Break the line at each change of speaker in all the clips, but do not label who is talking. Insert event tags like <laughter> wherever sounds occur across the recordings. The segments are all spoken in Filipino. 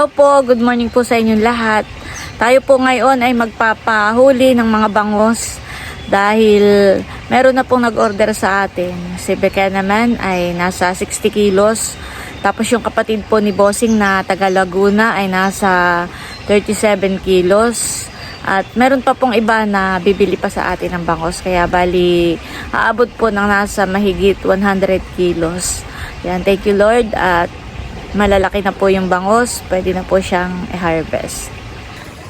Hello po, good morning po sa inyong lahat. Tayo po ngayon ay magpapahuli ng mga bangos dahil meron na pong nag-order sa atin. Si Becca naman ay nasa 60 kilos. Tapos yung kapatid po ni Bossing na taga Laguna ay nasa 37 kilos. At meron pa pong iba na bibili pa sa atin ng bangos. Kaya bali, aabot po ng nasa mahigit 100 kilos. Yan, thank you Lord. At malalaki na po yung bangos, pwede na po siyang i-harvest.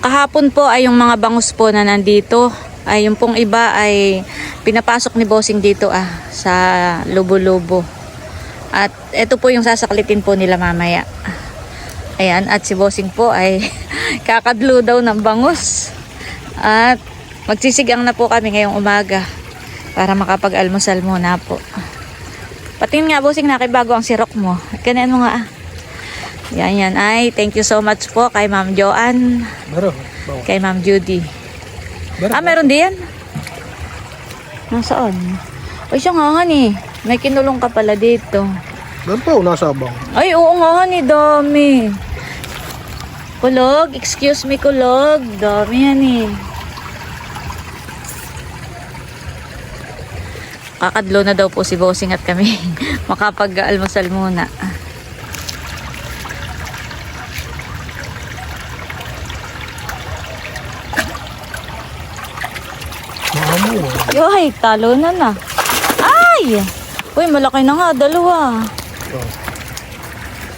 Kahapon po ay yung mga bangus po na nandito, ay yung pong iba ay pinapasok ni Bossing dito ah, sa lubo-lubo. At ito po yung sasaklitin po nila mamaya. Ayan, at si Bossing po ay <laughs> kakadlo daw ng bangus. At magsisigang na po kami ngayong umaga para makapag-almusal muna po. Patingin nga, Bossing, nakibago ang sirok mo. Ganyan mo nga ah. Yan, yan. Ay, thank you so much po kay Ma'am Joanne,
Baro. Baro.
kay Ma'am Judy.
Baro.
Ah, meron din? Nasaan? Ay, siya nga, honey. May kinulong ka pala dito.
Doon pa, nasa abang.
Ay, oo nga, honey. Dami. Kulog. Excuse me, kulog. Dami yan eh. Kakadlo na daw po si Bossing at kami <laughs> makapag-almusal muna. Yoy, talo na na. Ay! Uy, malaki na nga, dalawa.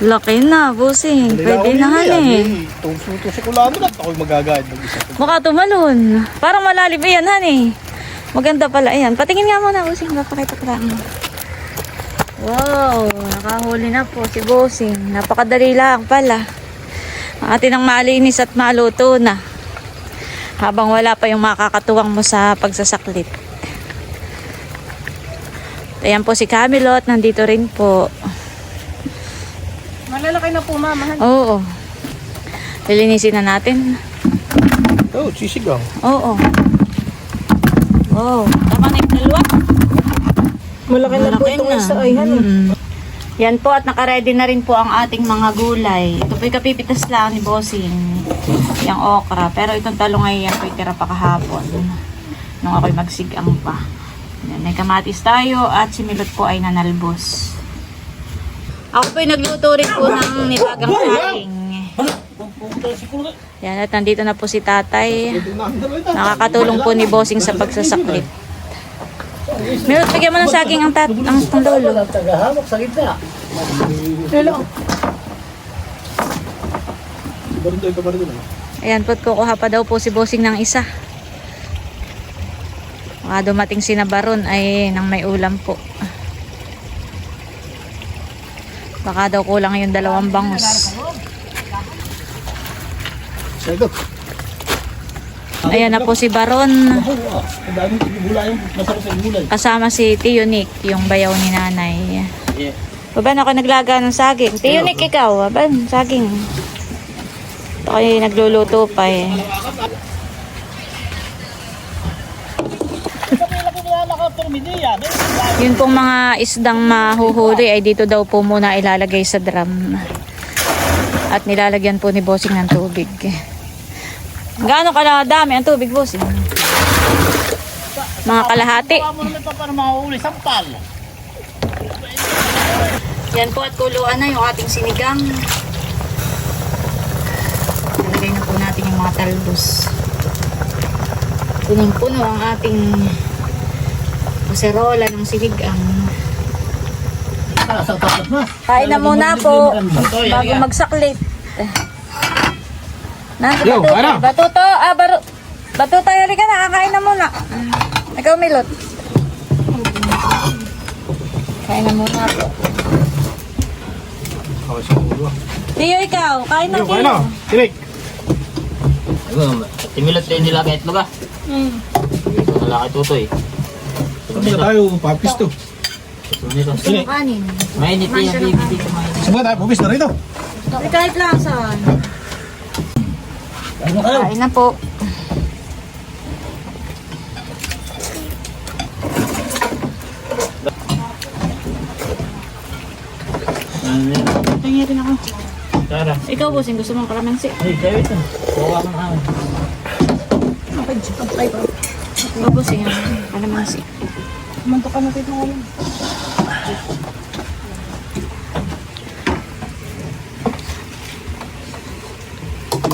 Laki na, busing. Pwede na han eh.
Tusok-tusok ko lang at ako'y magagayad mag-isa.
Mukha tumalon. Parang malalim yan, han eh. Maganda pala yan. Patingin nga muna, busing. Papakita ko lang. Wow, nakahuli na po si Busing. Napakadali lang pala. Atin ang malinis at maluto na. Habang wala pa yung makakatuwang mo sa pagsasaklit. Ayan po si Camelot, nandito rin po.
Malalaki na po, mama.
Oo. Lilinisin na natin.
Oh, sisigang.
Oo. Wow. Tama na yung dalawa.
Malaki na po
Malaki
itong
na.
isa ay ano.
Mm. Yan po at nakaredy na rin po ang ating mga gulay. Ito po yung kapipitas lang ni Bossing. Yung okra. Pero itong talong ay yan po yung tira pa kahapon. Nung ako'y magsigang pa. May kamatis tayo at si Milot po ay nanalbos. Ako po yung nagluto rin po ng nilagang saging. Yan at nandito na po si tatay. Nakakatulong po ni Bossing sa pagsasaklit. Milot, bigyan mo ng saging ang, tat ang, lolo.
Barin doon.
Ayan po, kukuha pa daw po si Bossing ng isa. Baka dumating si Nabaron ay nang may ulam po. Baka daw kulang yung dalawang bangus. Ayan na po si Baron. Kasama si Tio Nick, yung bayaw ni nanay. Baban ako naglaga ng saging. Tio Nick, ikaw. Baban, saging. Ito kayo nagluluto pa eh. Yun pong mga isdang mahuhuli ay dito daw po muna ilalagay sa drum. At nilalagyan po ni Bossing ng tubig. Gaano dami ang tubig, Bossing? Mga kalahati. Yan po at kuluan na yung ating sinigang. Nalagay na po natin yung mga talbos. Punong-puno ang ating kaserola ng sinigang. Kain na muna po bago magsaklit. Nasa
Yo,
batuto.
ano?
Batuto, ah, baro, batuto, yari ka na, kakain na muna. Ikaw, Milot. Kain na muna po.
Okay, sa ulo.
Tiyo, ikaw, kain na,
Yo,
Tiyo.
kaya na. Tinik.
Timilot tayo nila kahit luga.
Hmm.
Ito na laki tutoy.
Sabi na tayo, papis to.
Mo kanin?
Mainit yan, baby. Dito.
Sabi na tayo, papis na rito.
Kahit lang saan.
Ano?
Kain na po. Tingin rin ako.
Tara.
Ikaw, bossing, gusto mong kalamansi?
Ay, kayo ito. Bawa ka na.
Ikaw, bossing, ah, kalamansi.
Manto ka na dito ngayon.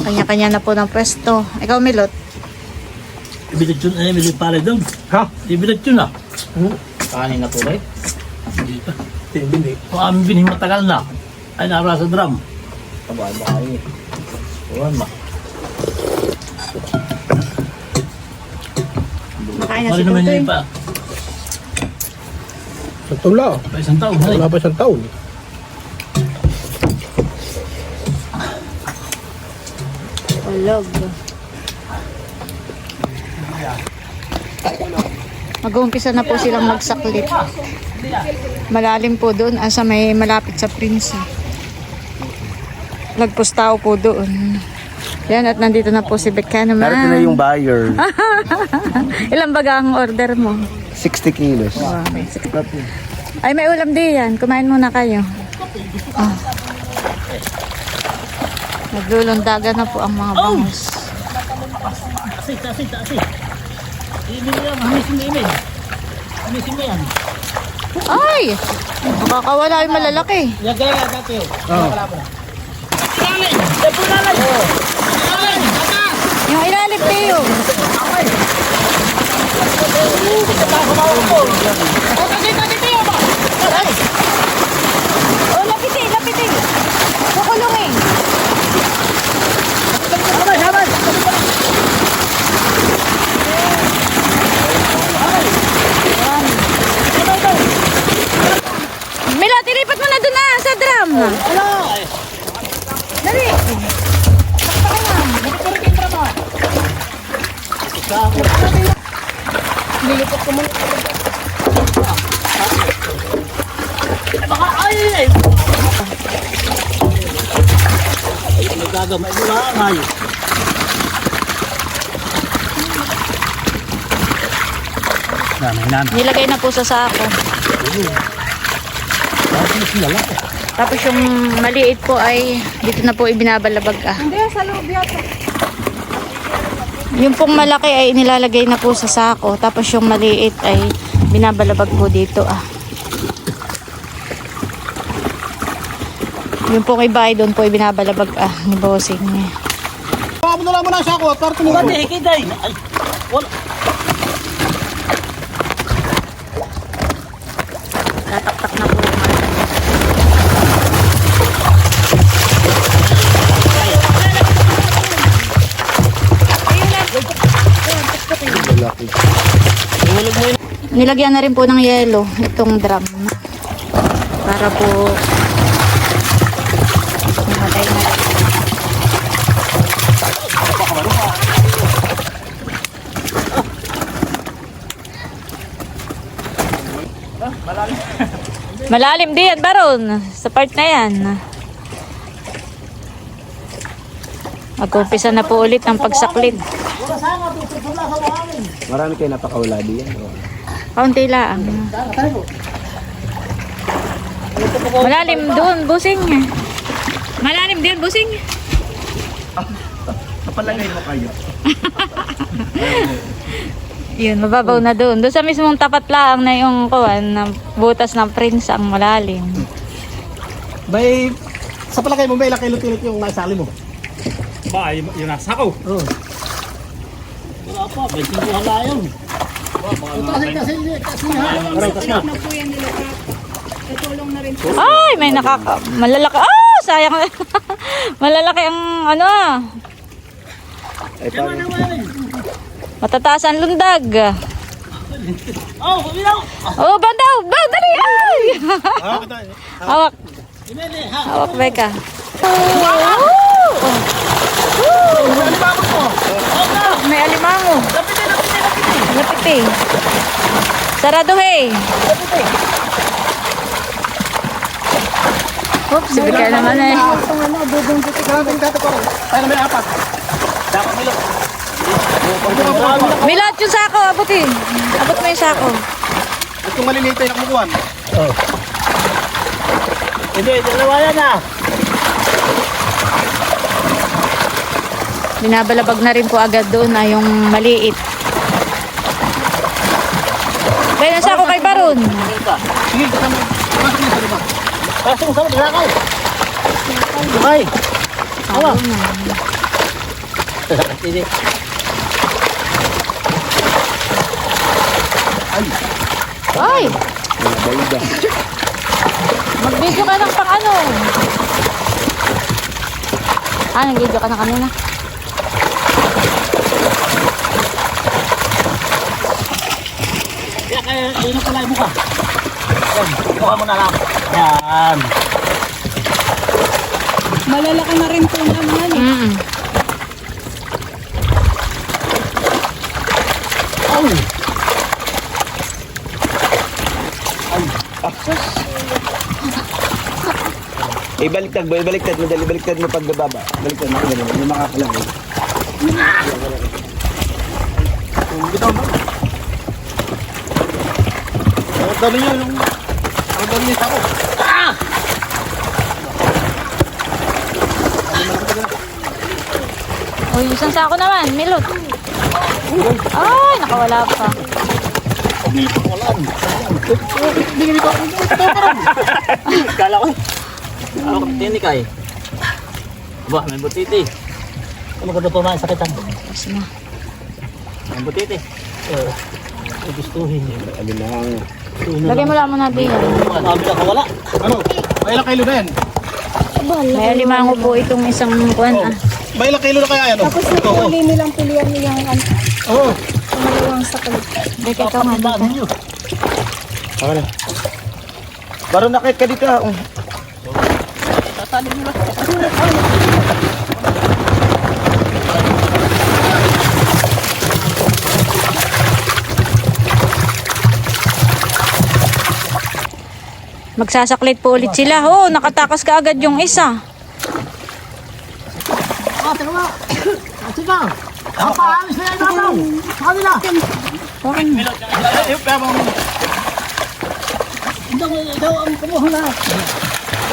Kanya-kanya na po ng pwesto. Ikaw, Milot.
Ibilit yun, eh, ibilit pare doon.
Ha?
Ibilit yun ah.
Kanin na po ba?
Hindi pa.
Hindi.
Kung aming bining matagal na, ay nara sa drum.
Kabaan ba kayo? Uwan ba?
Makain na si
naman
Tutoy.
yun pa.
Sa tula.
Pa isang taon.
Wala pa isang taon.
Ulog. Mag-uumpisa na po silang magsaklit. Malalim po doon, asa may malapit sa Prince. Lagpos tao po doon. Yan, at nandito na po si Becca naman.
Darating na yung buyer. <laughs>
Ilang baga ang order mo?
60 kilos.
Ay, may ulam din yan. Kumain muna kayo. Ah. Naglulundagan na po ang mga bangus.
Kasi, kasi, kasi. Ibig mo yan, hamisin mo imin. Hamisin mo yan.
Ay! Makakawala yung malalaki.
Yan kaya dati yun.
Yung ilalim tayo. Oh, lapitin, lapitin. Kukulungin. Mila, tilipat mo na doon na sa drum. Dali.
Nagagamay mo lang ay. Nanay, nanay.
Nilagay na po sa sako. Tapos yung maliit po ay dito na po ibinabalabag ah.
Hindi, sa loob yata.
Yung pong malaki ay nilalagay na po sa sako. Tapos yung maliit ay binabalabag po dito ah. Yung pong iba ay doon po ibinabalabag ah ni Bossing.
Baka mo na lang muna sa ako at para tumugan.
Dati, hikiday. Ay, wala.
Nilagyan na rin po ng yelo itong drum. Para po mamatay na rin. Malalim din yan, Baron. Sa part na yan. Mag-umpisa na po ulit ang pagsaklit.
Marami kayo napakaula diyan.
Kaunti lang. Malalim doon, busing. Malalim din, busing. <laughs>
Napalagay mo kayo. <laughs>
Yun, mababaw na doon. Doon sa mismong tapat lang na yung kuwan, ng butas ng prince ang malalim.
Bay, sa palagay mo, may ilang kilo-kilot yung nasali mo.
Ba, yun yung nasa ako.
Oo.
Wala pa, may singkuhan na yun.
Kasi, kasi, kasi ha.
Aray, kas na.
Tutulong na rin po.
Ay, may nakaka... Malalaki. Ah, sayang. malalaki ang ano ah.
Ay, paano?
Matataas ang lundag.
Oh, kumilaw.
Oh, bandaw! Bandaw, dali! Ay! Hawak. Hawak, Becca. Oh! May alimango. Lapit eh. Sarado eh. Oops, sabi ka naman eh.
Itong ano, dudungkit ito.
Dating dati ko rin. Tayo na may apat.
Dapat milo.
Milat yung sako, abutin. Abot mo yung sako.
At kung maliliit tayo nakumukuhan.
Hindi, dalawa yan ah.
Binabalabag na rin po agad doon na yung maliit. Kaya na sako kay Baron.
Sige, kasama. Pasok sa
lakay. Lakay. Awa. Hindi.
Ay! Mag-video ka ng pang ano. Ah, nag-video ka na kanina.
Kaya ayun pala yung mukha. Yan, kuha mo na lang. Yan.
Malalaki na rin po naman eh.
Mm
Ay.
Ibaliktad mo, ibaliktad mo, dali, ibaliktad mo pagbababa. Baliktad mo, ganun, yung makakalang.
Bitaw mo. Ang dami niyo yung... Ang dami niyo sa ako.
Uy, isang sako naman, milot. Ay, nakawala pa.
Kala ko. Ako tinik ay. Aba, may butiti. Ano ko pa mga sakitan?
Tapos na.
May butiti. Eh, gustuhin.
Ano lang.
Lagay mo lang muna din.
Sabi na wala.
Ano? May ilang kilo na yan?
May alimango po itong isang kuwan. Ah.
May ilang kilo na kaya yan? oh?
Tapos
Ito, oh.
napuli nilang pilihan nilang ano,
Oo.
pangalawang saklit.
Dito ito nga dito.
Ako na. Baron nakit ka dito. ah. Oh.
Magsasaklit po ulit sila. Oh, nakatakas ka agad yung isa.
Ah, teka nga. Ah, Sige. Kapaalis na yan naman. Sa kanila.
Ayun, kaya mo.
Ikaw, ikaw ang kumuha na.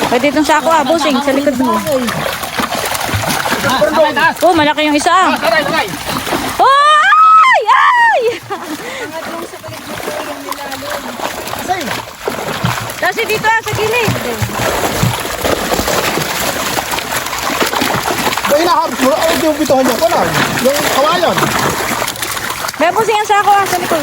Pwede itong sako ah, busing sa likod mo. Oh, malaki yung isa ah. Oh, ay! Ay! <laughs> Kasi dito ah, sa gilid.
Ba hinahabos mo? Ano yung bituhan niya? Wala. Yung kawayan.
May busing ang sako ah, sa likod.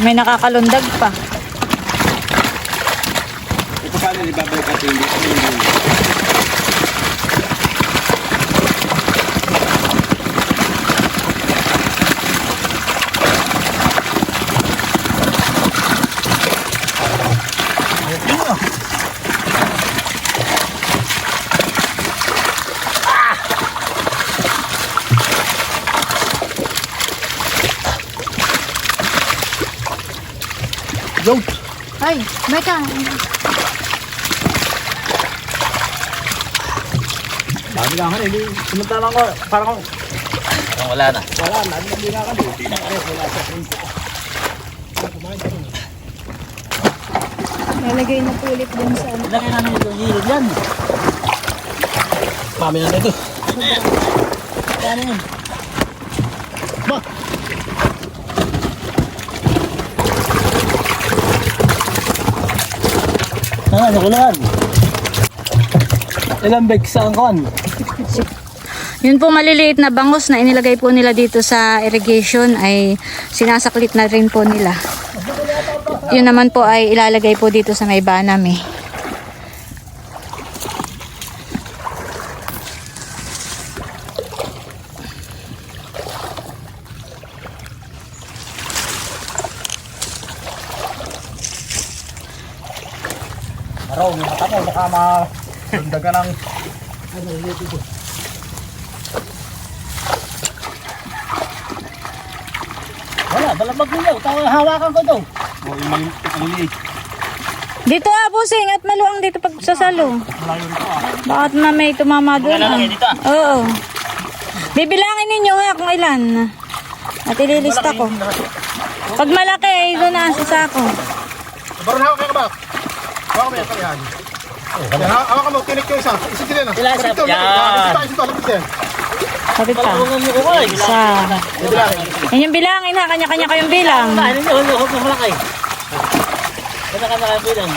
May nakakalundag pa.
Ito paano ibabalik at hindi?
Yo.
Ay, may ka.
Sabi lang eh. Sinuntalan ko. Parang
Parang wala na.
Nalagay na po ulit dun sa ano.
Ilagay namin ito gilid yan.
Mami na nito.
Ano yun? Ba? Ah, nakulaan. Ilang bag sa angkon?
Yun po maliliit na bangos na inilagay po nila dito sa irrigation ay sinasaklit na rin po nila. Yun naman po ay ilalagay po dito sa may banam eh.
Oo, may mata mo, baka ma... Sundaga ng...
Wala, balabag nilaw. Tawag hawakan ko daw.
Oo, yung mali- maliliit.
Dito ah, busing at maluang dito pag sasalo.
Malayo rito ah.
Bakit na may tumama doon?
Mga lalaki
ah?
dito, ah.
Oo. Bibilangin ninyo ha kung ilan. At ililista ko. Pag malaki ay doon na sa sako.
Baron hawak kayo ka ba? Hawak mo yan, kalihan. Yan, ha- hawak mo, tinik yung isa. Isa din na.
Sila, isa.
Lapit to,
Yan.
lapit. Ah, Isa, isa lapit yan.
Sabi pa.
Ko ay.
Isa. Yan yung bilangin ha. Kanya-kanya kayong bilang.
Ano nyo, huwag huwag mo malaki. Kaya ka nakabilang.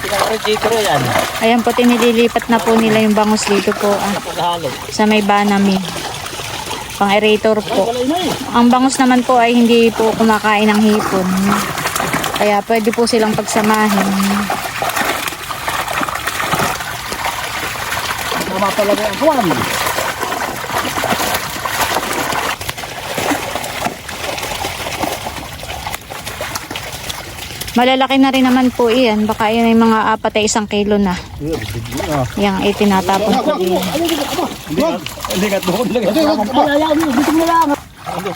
Pinaka-registro yan.
Ayan po, tinililipat na po nila yung bangus dito po. Ah, sa may banami. Pang aerator po.
Eh.
Ang bangus naman po ay hindi po kumakain ng hipon. Kaya pwede po silang pagsamahin.
Tama talaga ang kuwan.
Malalaki na rin naman po iyan. Baka yan ay mga apat ay isang kilo na. Yang ay tinatapon po
wag.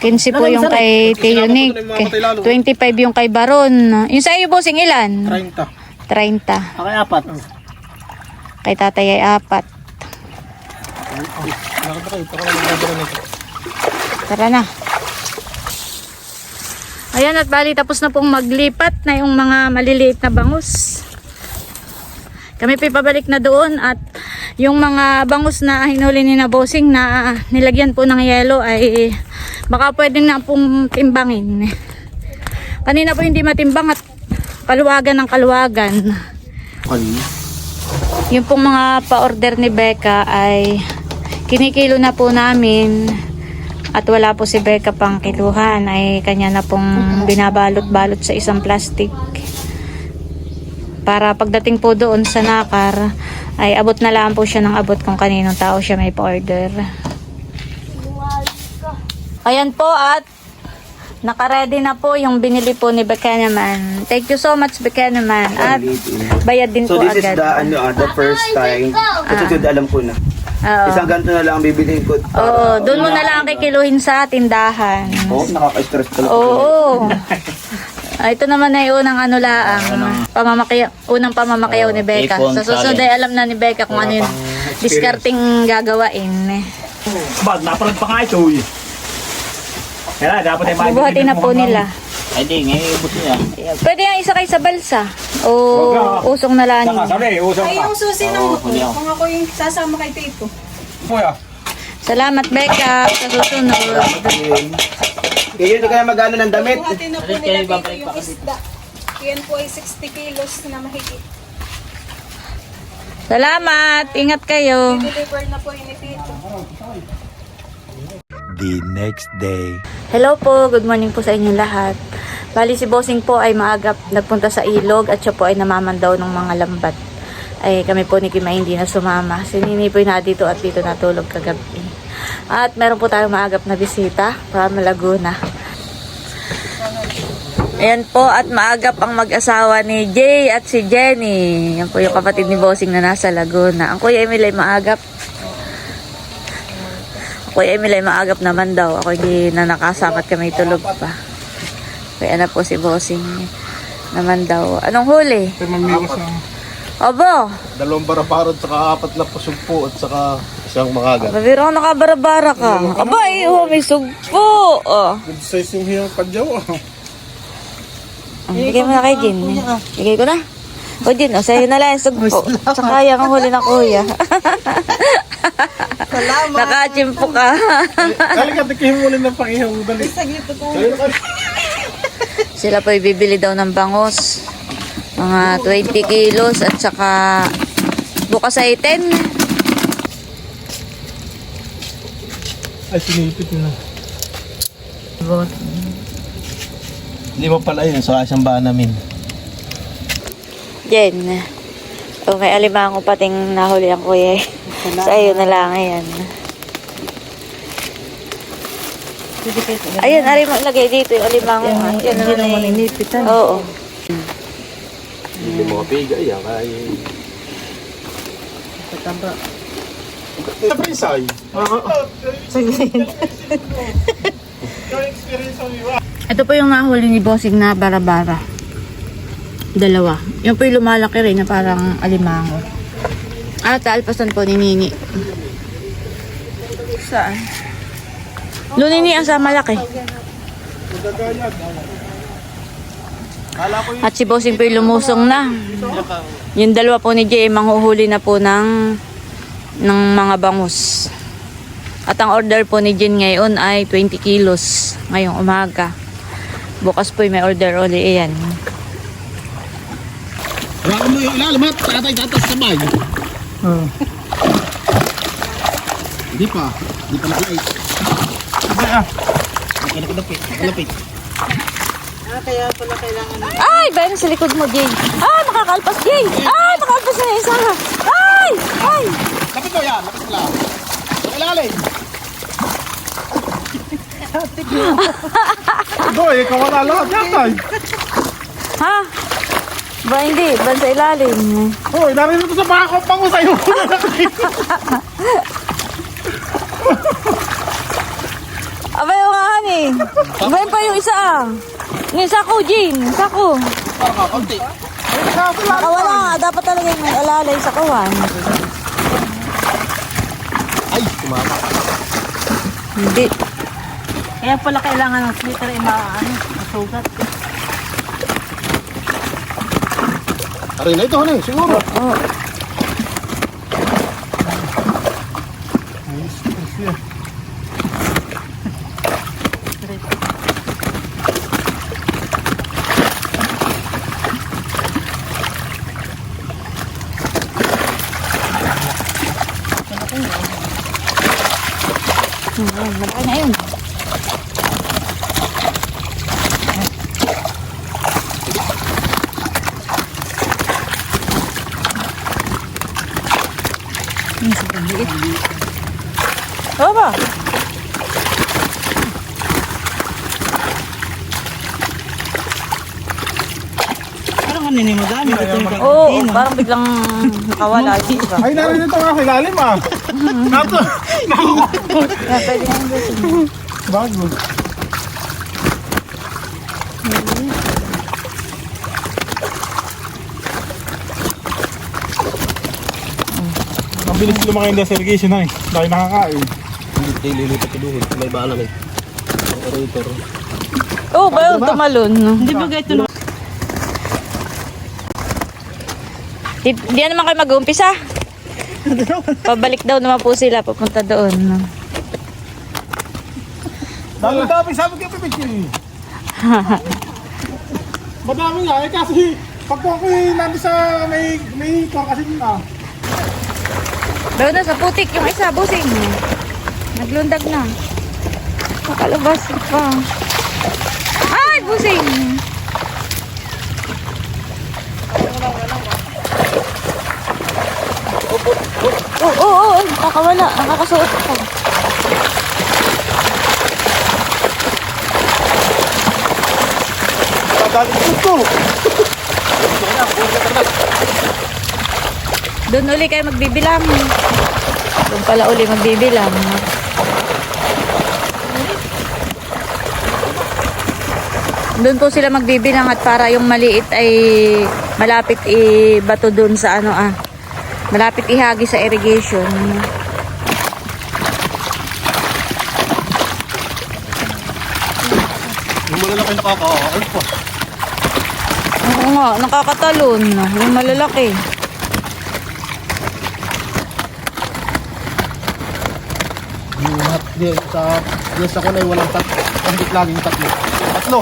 15 po yung kay Tio Nick. 25 yung kay Baron. Yung sa iyo, bossing ilan?
30.
30.
Okay, apat.
Kay tatay ay apat. Tara na. Ayan at bali tapos na pong maglipat na yung mga maliliit na bangus. Kami pa pabalik na doon at yung mga bangus na hinuli ni na bossing na nilagyan po ng yelo ay baka pwedeng na pong timbangin. Kanina po hindi matimbang at kaluwagan ng kaluwagan. Yung pong mga pa-order ni Becca ay kinikilo na po namin at wala po si Becca pang kiluhan. Ay kanya na pong binabalot-balot sa isang plastic. Para pagdating po doon sa nakar ay abot na lang po siya ng abot kung kaninong tao siya may pa-order. Ayan po at Naka-ready na po yung binili po ni Bekanaman. Thank you so much Bekanaman. At bayad din
So
po
this is
agad.
the ano ah, the first time. Ito susunod alam ko na.
Oo.
Isang ganito na lang ang bibilihin ko.
Oo, doon mo na lang kikiluhin sa tindahan.
Oo, nakaka-stress talaga.
Oo. <laughs> Ah, ito naman ay unang ano laang. Pamamakiyaw, unang pamamakiyaw ni Becca. Sa susunod ay alam na ni Becca kung ano yung discarding gagawain.
Bag, napalag pa nga ito eh. Kaya dapat ay
Bubuhatin na po nila.
Ay, di, ngayon ubus niya.
Pwede yung isa kay sa balsa. O usong na lang.
Saka, sabi, usap
Ay,
ka.
yung susi ng motor.
kuya.
Kung ako yung sasama kay Tito.
Kuya.
Salamat Becca. Sa susunod.
Kaya yun, ka na mag-ano ng damit.
Buhatin na po
Alis
nila
kayo,
Tito
babalik
yung
pa kasi.
isda. Yan po ay 60 kilos na mahigit.
Salamat. Ingat kayo.
Deliver na po yun ni Tito.
The next day.
Hello po, good morning po sa inyong lahat. Bali si Bossing po ay maagap nagpunta sa ilog at siya po ay namamandaw ng mga lambat. Ay kami po ni Kima hindi na sumama. Si Nini po na dito at dito natulog kagabi. At meron po tayong maagap na bisita from Laguna. Ayan po at maagap ang mag-asawa ni Jay at si Jenny. Yan po yung kapatid ni Bossing na nasa Laguna. Ang kuya Emil ay maagap Kuya Emil ay maagap naman daw. Ako hindi na nakasamat kami tulog pa. Kaya na po si Bossing naman daw. Anong huli?
Ng
Obo!
dalawang barabarod, saka apat na pusugpo at saka isang mangagat.
Mabiro ka nakabarabara ka. Aba, eh, oh, may sugpo. Oh.
Good size yung hiyang padyaw ah.
Ah, Bigay mo na kay Jin. Bigay ko na. O Jin, o sa'yo na lang yung sugpo. Tsaka yan ang huli na kuya. <laughs> Salamat. Nakachimpo ka.
Halika, tikihimulin ng pangihaw. Dali.
Sila po bibili daw ng bangus. Mga 20 kilos at saka bukas ay 10.
Ay, sinipit na. Lima pala yun, sa isang ba namin.
Jen. Okay, alimango pating nahuli ang kuya. eh. Sa iyo na lang yan. Ayan, ari mo ilagay dito yung alimango. Yan, hindi naman inipitan. Oo.
Hindi mo kapiga yan. Kaya
Sa Prinsay.
Ito po yung nahuli ni Bossing na barabara. Dalawa. Yung po yung lumalaki rin na parang alimango. Ah, talpasan po ni Nini. Saan? Lunini ang sa malaki. At si Bossing po yung lumusong na. Yung dalawa po ni Jay, manghuhuli na po ng, ng mga bangus. At ang order po ni Jen ngayon ay 20 kilos ngayong umaga. Bukas po may order uli iyan.
Wala mo yung ilalim at tatay tatas sabay. Hindi pa. Hindi pa nakalait. Nakalapit. Nakalapit.
Ay! Bayan sa likod mo, Jay. Ay! Makakalpas, Jay! Ay! Makakalpas na isa. Ay! Ay!
Lapit mo yan. Lapit mo lang. Ang ilalim. Boy, ikaw wala lahat yan tay.
Ha? Ba hindi? Ba sa ilalim?
Hoy, narinig ko sa bako pango sa'yo. <laughs>
Abay, yung hani. Bayan pa yung isa, ah. Yung isa ko, Jane. Isa ko. Nakawala nga. Dapat talaga yung alalay sa kawan.
Ay, kumaka.
Hindi.
Kaya pala kailangan ng slipper ay maano, masugat.
Aray na ito, ano siguro.
Malaki na yun. Oo ba?
Parang ano ni madami. Ito yung
Oo, parang biglang nakawala yung isa.
Ay, narinig ito nga kilalim ah. Nato.
Kaya pwede nga yung.
Bago. Ang bilis lumaki yung desirrigation na eh. Dahil nakakain.
hindi lilipat ko doon. May baalam eh. Ang operator.
Oo ba yun? Tumalon.
Hindi ba ito
Di, di na naman kayo mag-uumpisa. Pabalik daw naman po sila, papunta doon.
Ang dami sabi kay Pipit eh. <laughs> Madami nga eh kasi pag ako eh nandun sa may may kuha kasi na.
Daw na sa putik yung isa, busing. Naglundag na. Nakalabas pa. Ay, busing! Oo, oo, oo, nakakawala. Nakakasuot ako.
Dahil ito.
Doon uli kayo magbibilang. Doon pala uli magbibilang. Doon po sila magbibilang at para yung maliit ay malapit i-bato doon sa ano ah. Malapit ihagi sa irrigation.
Yung malalaki nakakaayos pa.
Oo nga, nakakatalon. Yung malalaki.
Yung lahat din sa yung sa kulay walang tat. Hindi laging tatlo. Tatlo.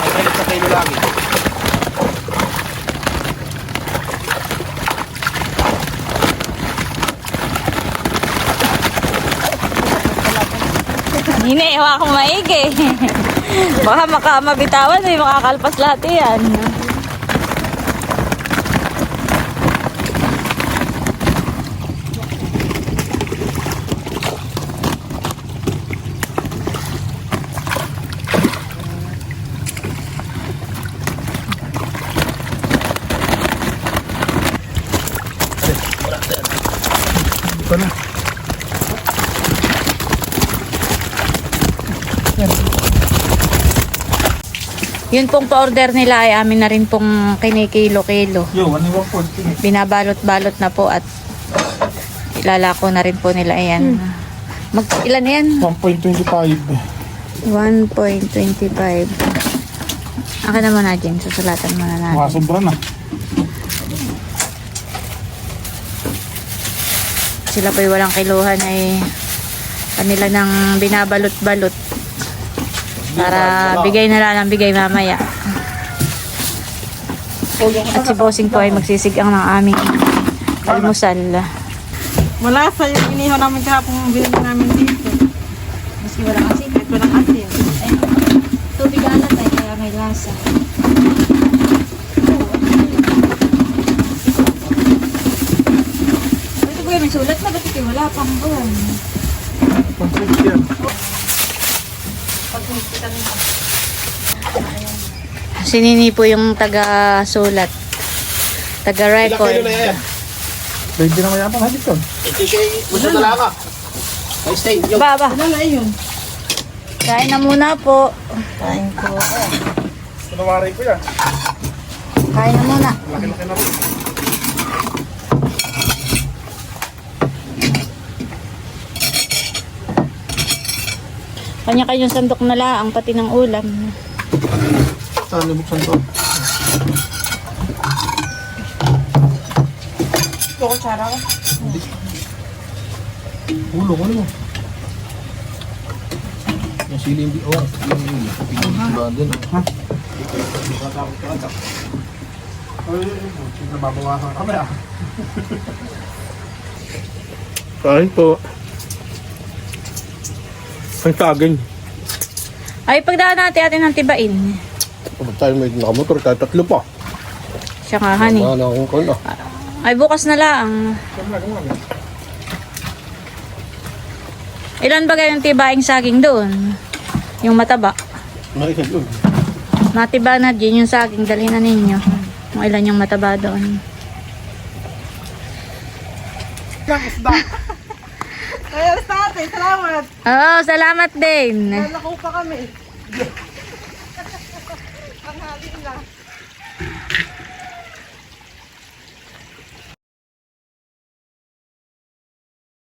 Ay kalit sa kilo lagi.
Hindi, ewa akong maigi. <laughs> Baka maka mabitawan, may makakalpas lahat yan. Yun pong pa-order nila ay amin na rin pong kinikilo-kilo.
Yo, ano?
Binabalot-balot na po at ilalako na rin po nila ayan. Mag, ilan yan?
1.25.
1.25. Akin naman na, James. Susulatan muna natin.
Mga sobra na.
Sila po'y walang kiluhan ay kanila nang binabalot-balot para bigay na lang ang bigay mamaya. At si Bossing po ay magsisigang ng aming almusal.
Wala sa yung inihaw namin kahapon binili namin dito.
Maski walang asin.
Kahit walang asin.
Tubig alat ay kaya may lasa. Ito po may sulat na, ba't ito wala pang buwan? Si Nini po yung taga-sulat. Taga-record.
Pwede na kaya pa halik ko.
Ito siya gusto na lang ah. Ay, stay.
Ano na yun?
kain na muna po.
Kain ko.
Pinawari ko yan.
Kain na muna.
Laki-laki na rin.
Kanya-kanyang sandok na lang, pati ng ulam.
Saan nabuksan to?
Ito ko tsara ko.
Ulo ko ano? Yung sili hindi oh. Yung pinagsulaan din. Ha? Ay, nababawasan kami ah. Kain po. Ang saging.
Ay, pagdaan natin atin ng tibain.
Kapag tayo may nakamotor, kahit tatlo pa.
Siya nga, honey.
Wala na akong kung
Ay, bukas na lang. Ilan ba kayong tibaing saging doon? Yung mataba.
Naisag yun.
Matiba na din yung saging, dalhin na ninyo. Kung ilan yung mataba doon.
Kaya atin, salamat.
Oo, salamat din.
Nalako pa kami.